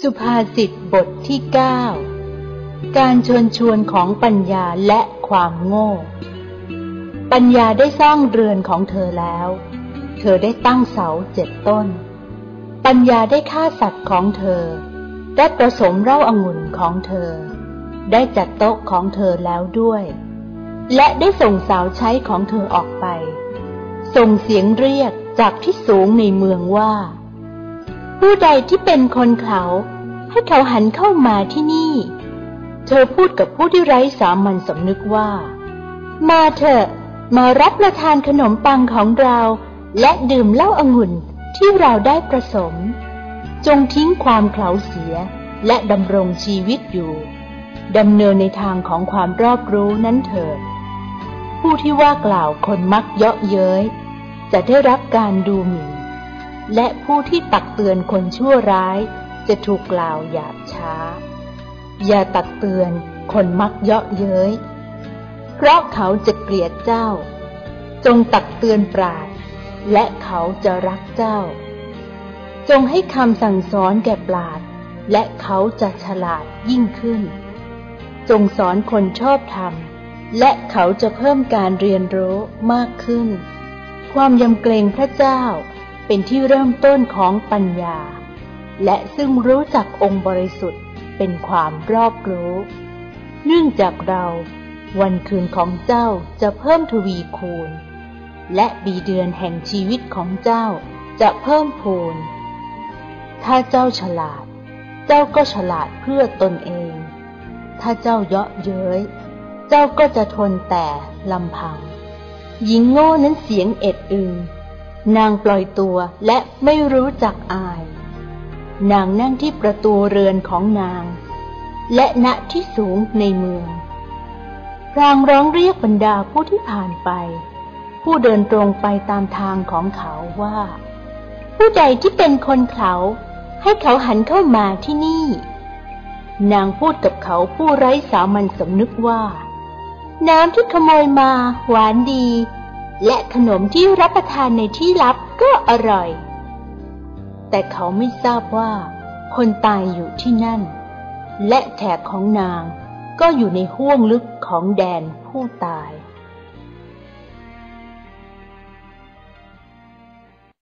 สุภาษิตบทที่เก้าการชวนชวนของปัญญาและความโง่ ปัญญาได้สร้างเรือนของเธอแล้ว เธอได้ตั้งเสาเจ็ดต้น ปัญญาได้ฆ่าสัตว์ของเธอ ได้ประสมเล้าอางุ่นของเธอ ได้จัดโต๊ะของเธอแล้วด้วย และได้ส่งสาวใช้ของเธอออกไป ส่งเสียงเรียกจากที่สูงในเมืองว่า ผู้ใดที่เป็นคนเขาให้เขาหันเข้ามาที่นี่ เธอพูดกับผู้ที่ไร้สามัญสำนึกว่า มาเถอะ มารับประทานขนมปังของเรา และดื่มเหล้าอางุ่นที่เราได้ประสม จงทิ้งความเขลาเสียและดำรงชีวิตอยู่ดำเนินในทางของความรอบรู้นั้นเถิด ผู้ที่ว่ากล่าวคนมักเยาะเย้ยจะได้รับการดูหมิ่น และผู้ที่ตักเตือนคนชั่วร้าย จะถูกกล่าวหยาบช้า อย่าตักเตือนคนมักเยาะเย้ย เพราะเขาจะเกลียดเจ้า จงตักเตือนปราด และเขาจะรักเจ้า จงให้คำสั่งสอนแก่ปราด และเขาจะฉลาดยิ่งขึ้น จงสอนคนชอบธรรม และเขาจะเพิ่มการเรียนรู้มากขึ้น ความยำเกรงพระเจ้า เป็นที่เริ่มต้นของปัญญา และซึ่งรู้จักองค์บริสุทธิ์เป็นความรอบรู้ เนื่องจากเราวันคืนของเจ้าจะเพิ่มทวีคูณ และปีเดือนแห่งชีวิตของเจ้าจะเพิ่มพูน ถ้าเจ้าฉลาด เจ้าก็ฉลาดเพื่อตนเอง ถ้าเจ้าเยาะเย้ย เจ้าก็จะทนแต่ลำพัง หญิงโง่นั้นเสียงเอ็ดอึง นางปล่อยตัวและไม่รู้จักอาย นางนั่งที่ประตูเรือนของนาง และณที่สูงในเมืองพรางร้องเรียกบรรดาผู้ที่ผ่านไป ผู้เดินตรงไปตามทางของเขาว่า ผู้ใดที่เป็นคนเขาให้เขาหันเข้ามาที่นี่ นางพูดกับเขาผู้ไร้สามัญสำนึกว่า น้ำที่ขโมยมาหวานดี และขนมที่รับประทานในที่ลับก็อร่อย แต่เขาไม่ทราบว่า คนตายอยู่ที่นั่น และแขกของนางก็อยู่ในห้วงลึกของแดนผู้ตาย